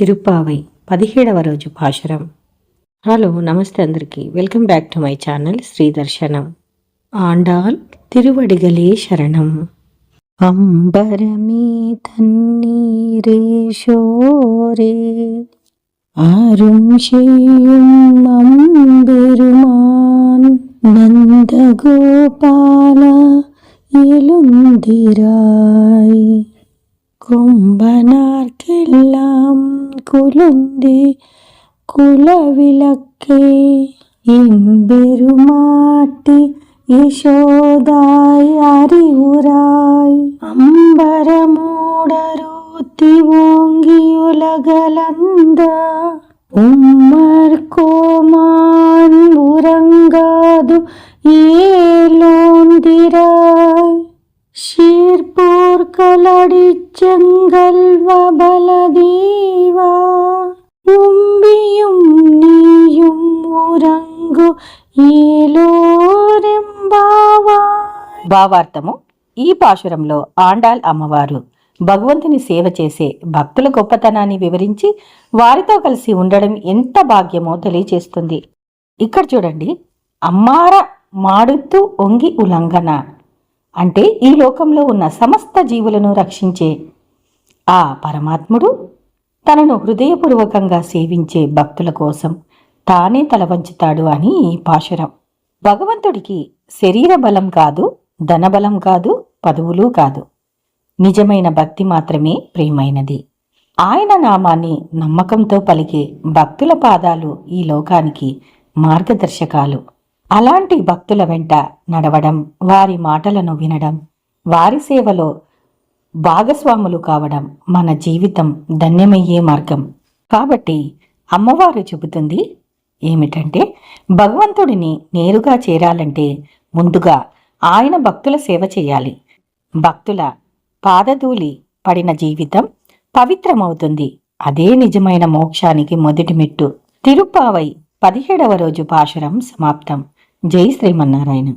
తిరుపావై పదిహేడవ రోజు భాషరం హలో నమస్తే అందరికీ welcome back to my channel Shri Darshanam Andal తిరువడిగలే శరణం അമ്പരമേ തന്നീരേശോരേ ആരും ചെയ്യും അമ്പെരുമാൻ നന്ദഗോപാല എലുന്തിരായി കൊമ്പനാർക്കെല്ലാം കുലുന്തി കുലവിളക്കേ എമ്പെരുമാട്ടി യശോദായി അറിവുരായി അമ്പരമൂടരൂത്തി ഓങ്കിയുലകലന്ത ഉമ്മർ കോമാൻ ഉറങ്കാതു ഏലോന്തിരായി ശീർപ്പോ ஏலோந்திராய் ஷீர்பூர் கலடி செங்கல்வ பலதீவா உம்பியும் நீயும் உறங்கு ఏలోరెంబావా భావార్థము ఈ పాశురంలో ఆండాల్ అమ్మవారు భగవంతుని సేవ చేసే భక్తుల గొప్పతనాన్ని వివరించి వారితో కలిసి ఉండడం ఎంత భాగ్యమో తెలియచేస్తుంది ఇక్కడ చూడండి అమ్మార మాడుతూ ఒంగి ఉల్లంఘన అంటే ఈ లోకంలో ఉన్న సమస్త జీవులను రక్షించే ఆ పరమాత్ముడు తనను హృదయపూర్వకంగా సేవించే భక్తుల కోసం తానే తల వంచుతాడు అని పాశురం. భగవంతుడికి శరీర బలం కాదు ధనబలం కాదు పదవులు కాదు. నిజమైన భక్తి మాత్రమే ప్రియమైనది ఆయన నామాన్ని నమ్మకంతో పలికే భక్తుల పాదాలు ఈ లోకానికి మార్గదర్శకాలు. అలాంటి భక్తుల వెంట నడవడం వారి మాటలను వినడం వారి సేవలో భాగస్వాములు కావడం మన జీవితం ధన్యమయ్యే మార్గం. కాబట్టి అమ్మవారు చెబుతుంది ఏమిటంటే భగవంతుడిని నేరుగా చేరాలంటే ముందుగా ఆయన భక్తుల సేవ చేయాలి. భక్తుల పాదధూళి పడిన జీవితం పవిత్రమవుతుంది. అదే నిజమైన మోక్షానికి మొదటి మెట్టు. తిరుప్పావై పదిహేడవ రోజు పాశురం సమాప్తం. జై శ్రీమన్నారాయణ.